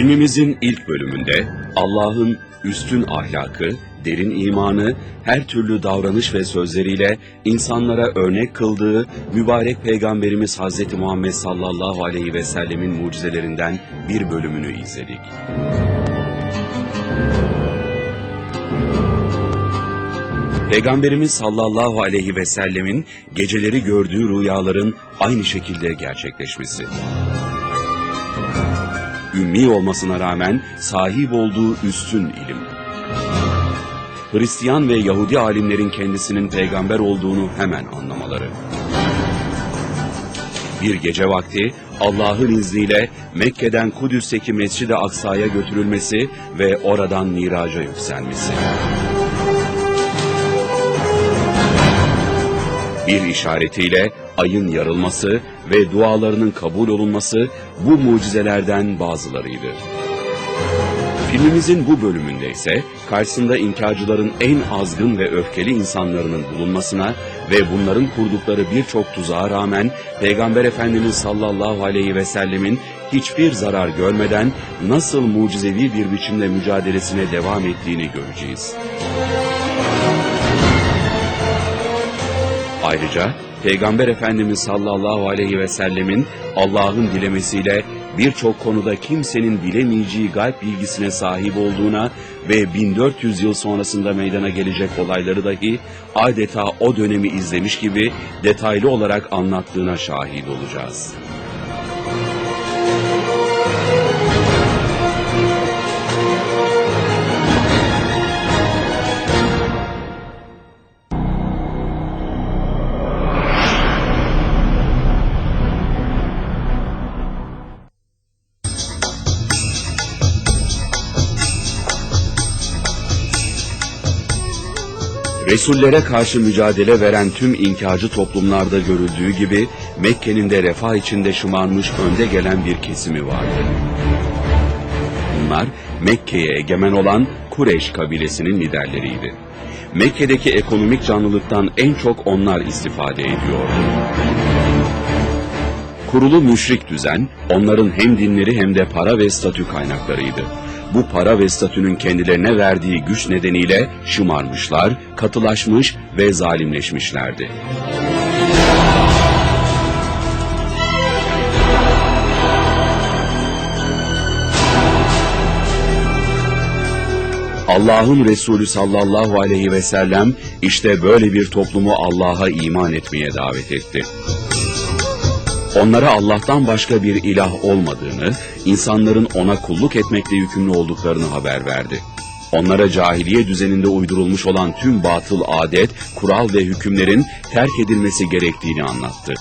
Filmimizin ilk bölümünde Allah'ın üstün ahlakı, derin imanı, her türlü davranış ve sözleriyle insanlara örnek kıldığı mübarek Peygamberimiz Hz. Muhammed sallallahu aleyhi ve sellemin mucizelerinden bir bölümünü izledik. Peygamberimiz sallallahu aleyhi ve sellemin geceleri gördüğü rüyaların aynı şekilde gerçekleşmesi. Ümmi olmasına rağmen sahip olduğu üstün ilim. Hristiyan ve Yahudi alimlerin kendisinin peygamber olduğunu hemen anlamaları. Bir gece vakti Allah'ın izniyle Mekke'den Kudüs'teki Mescid-i Aksa'ya götürülmesi ve oradan miraca yükselmesi. Bir işaretiyle ayın yarılması ve dualarının kabul olunması bu mucizelerden bazılarıydı. Filmimizin bu bölümünde ise karşısında inkarcıların en azgın ve öfkeli insanlarının bulunmasına ve bunların kurdukları birçok tuzağa rağmen Peygamber Efendimiz sallallahu aleyhi ve sellemin hiçbir zarar görmeden nasıl mucizevi bir biçimde mücadelesine devam ettiğini göreceğiz. Ayrıca Peygamber Efendimiz sallallahu aleyhi ve sellemin Allah'ın dilemesiyle birçok konuda kimsenin bilemeyeceği gayb bilgisine sahip olduğuna ve 1400 yıl sonrasında meydana gelecek olayları dahi adeta o dönemi izlemiş gibi detaylı olarak anlattığına şahit olacağız. Resullere karşı mücadele veren tüm inkarcı toplumlarda görüldüğü gibi Mekke'nin de refah içinde şımarmış önde gelen bir kesimi vardı. Bunlar Mekke'ye egemen olan Kureyş kabilesinin liderleriydi. Mekke'deki ekonomik canlılıktan en çok onlar istifade ediyordu. Kurulu müşrik düzen, onların hem dinleri hem de para ve statü kaynaklarıydı. Bu para ve statünün kendilerine verdiği güç nedeniyle şımarmışlar, katılaşmış ve zalimleşmişlerdi. Allah'ın Resulü sallallahu aleyhi ve sellem işte böyle bir toplumu Allah'a iman etmeye davet etti. Onlara Allah'tan başka bir ilah olmadığını, insanların ona kulluk etmekle yükümlü olduklarını haber verdi. Onlara cahiliye düzeninde uydurulmuş olan tüm batıl adet, kural ve hükümlerin terk edilmesi gerektiğini anlattı.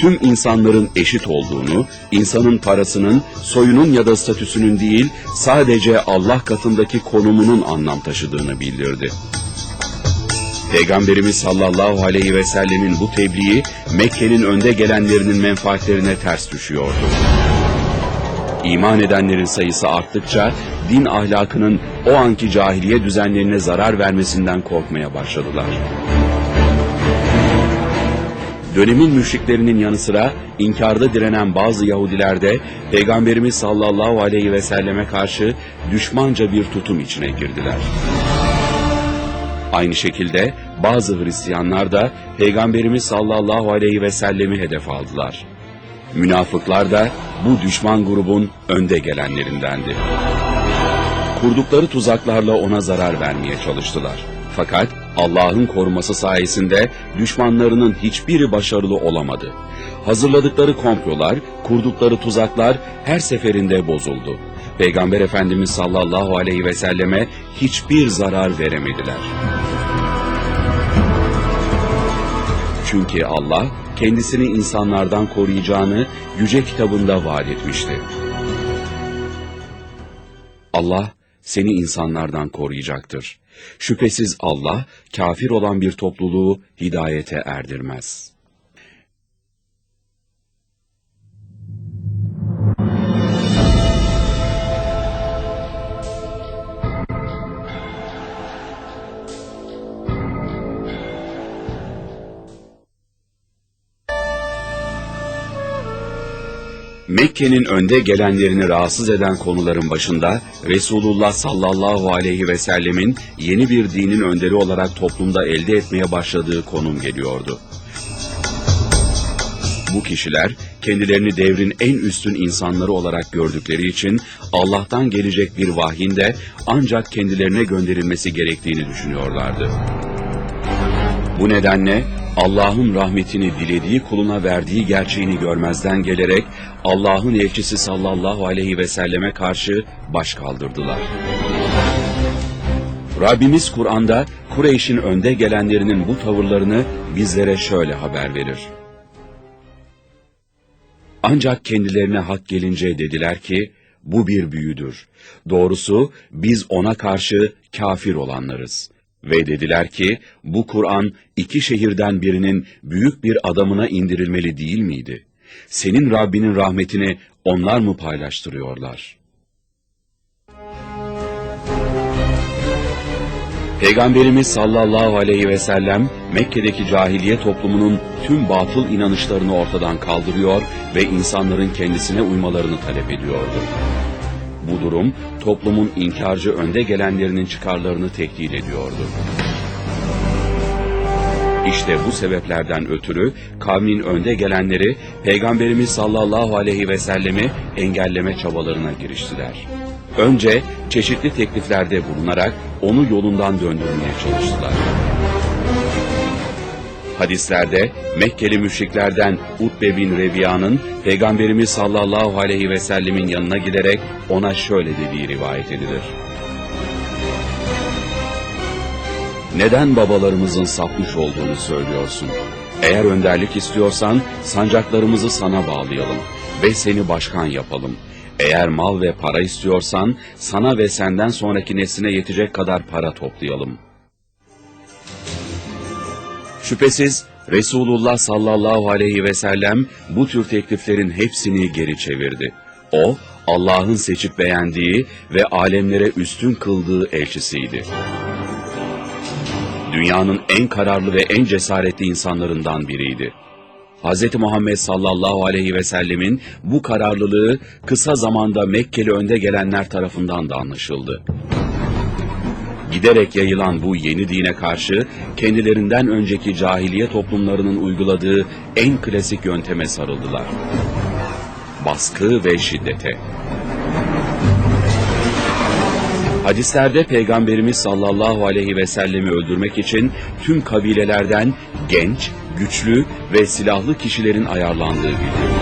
Tüm insanların eşit olduğunu, insanın parasının, soyunun ya da statüsünün değil, sadece Allah katındaki konumunun anlam taşıdığını bildirdi. Peygamberimiz sallallahu aleyhi ve sellemin bu tebliği Mekke'nin önde gelenlerinin menfaatlerine ters düşüyordu. İman edenlerin sayısı arttıkça din ahlakının o anki cahiliye düzenlerine zarar vermesinden korkmaya başladılar. Dönemin müşriklerinin yanı sıra inkarda direnen bazı Yahudiler de Peygamberimiz sallallahu aleyhi ve selleme karşı düşmanca bir tutum içine girdiler. Aynı şekilde bazı Hristiyanlar da Peygamberimiz sallallahu aleyhi ve sellemi hedef aldılar. Münafıklar da bu düşman grubun önde gelenlerindendi. Kurdukları tuzaklarla ona zarar vermeye çalıştılar. Fakat Allah'ın koruması sayesinde düşmanlarının hiçbiri başarılı olamadı. Hazırladıkları komplolar, kurdukları tuzaklar her seferinde bozuldu. Peygamber Efendimiz sallallahu aleyhi ve selleme hiçbir zarar veremediler. Çünkü Allah kendisini insanlardan koruyacağını yüce kitabında vaat etmişti. Allah seni insanlardan koruyacaktır. Şüphesiz Allah kafir olan bir topluluğu hidayete erdirmez. Mekke'nin önde gelenlerini rahatsız eden konuların başında Resulullah sallallahu aleyhi ve sellemin yeni bir dinin önderi olarak toplumda elde etmeye başladığı konum geliyordu. Bu kişiler kendilerini devrin en üstün insanları olarak gördükleri için Allah'tan gelecek bir vahyin de ancak kendilerine gönderilmesi gerektiğini düşünüyorlardı. Bu nedenle Allah'ın rahmetini dilediği kuluna verdiği gerçeğini görmezden gelerek Allah'ın elçisi sallallahu aleyhi ve selleme karşı baş kaldırdılar. Rabbimiz Kur'an'da Kureyş'in önde gelenlerinin bu tavırlarını bizlere şöyle haber verir. Ancak kendilerine hak gelince dediler ki, bu bir büyüdür. Doğrusu biz ona karşı kafir olanlarız. Ve dediler ki, bu Kur'an iki şehirden birinin büyük bir adamına indirilmeli değil miydi? Senin Rabbinin rahmetini onlar mı paylaştırıyorlar? Peygamberimiz sallallahu aleyhi ve sellem Mekke'deki cahiliye toplumunun tüm batıl inanışlarını ortadan kaldırıyor ve insanların kendisine uymalarını talep ediyordu. Bu durum toplumun inkarcı önde gelenlerinin çıkarlarını tehdit ediyordu. İşte bu sebeplerden ötürü kavmin önde gelenleri Peygamberimiz sallallahu aleyhi ve sellemi engelleme çabalarına giriştiler. Önce çeşitli tekliflerde bulunarak onu yolundan döndürmeye çalıştılar. Hadislerde Mekkeli müşriklerden Utbe bin Rebiya'nın Peygamberimiz sallallahu aleyhi ve sellemin yanına giderek ona şöyle dediği rivayet edilir. Neden babalarımızın sapmış olduğunu söylüyorsun? Eğer önderlik istiyorsan sancaklarımızı sana bağlayalım ve seni başkan yapalım. Eğer mal ve para istiyorsan sana ve senden sonraki nesline yetecek kadar para toplayalım. Şüphesiz Resulullah sallallahu aleyhi ve sellem bu tür tekliflerin hepsini geri çevirdi. O, Allah'ın seçip beğendiği ve alemlere üstün kıldığı elçisiydi. Dünyanın en kararlı ve en cesaretli insanlarından biriydi. Hz. Muhammed sallallahu aleyhi ve sellemin bu kararlılığı kısa zamanda Mekkeli önde gelenler tarafından da anlaşıldı. Giderek yayılan bu yeni dine karşı kendilerinden önceki cahiliye toplumlarının uyguladığı en klasik yönteme sarıldılar. Baskı ve şiddete. Hadislerde Peygamberimiz sallallahu aleyhi ve sellemi öldürmek için tüm kabilelerden genç, güçlü ve silahlı kişilerin ayarlandığı bildirildi.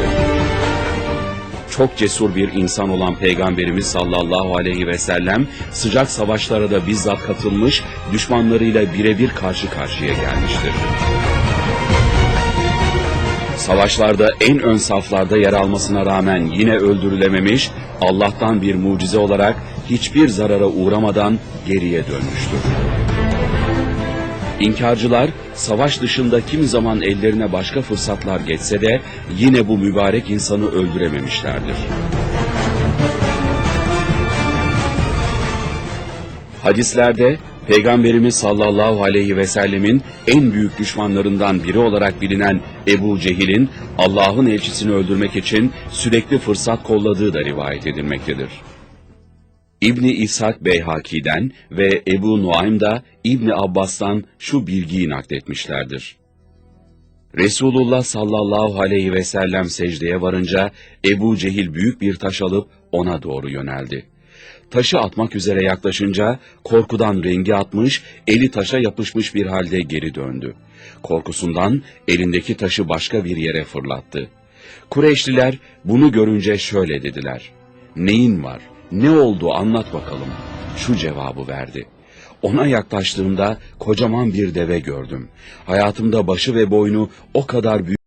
Çok cesur bir insan olan Peygamberimiz sallallahu aleyhi ve sellem sıcak savaşlara da bizzat katılmış, düşmanlarıyla birebir karşı karşıya gelmiştir. Savaşlarda en ön saflarda yer almasına rağmen yine öldürülememiş, Allah'tan bir mucize olarak hiçbir zarara uğramadan geriye dönmüştür. İnkarcılar savaş dışında kimi zaman ellerine başka fırsatlar geçse de yine bu mübarek insanı öldürememişlerdir. Hadislerde Peygamberimiz sallallahu aleyhi ve sellemin en büyük düşmanlarından biri olarak bilinen Ebu Cehil'in Allah'ın elçisini öldürmek için sürekli fırsat kolladığı da rivayet edilmektedir. İbni İshak Beyhaki'den ve Ebu Nuaym da İbni Abbas'tan şu bilgiyi nakletmişlerdir. Resulullah sallallahu aleyhi ve sellem secdeye varınca Ebu Cehil büyük bir taş alıp ona doğru yöneldi. Taşı atmak üzere yaklaşınca korkudan rengi atmış, eli taşa yapışmış bir halde geri döndü. Korkusundan elindeki taşı başka bir yere fırlattı. Kureyşliler bunu görünce şöyle dediler. Neyin var? Ne oldu anlat bakalım. Şu cevabı verdi. Ona yaklaştığımda kocaman bir deve gördüm. Hayatımda başı ve boynu o kadar büyük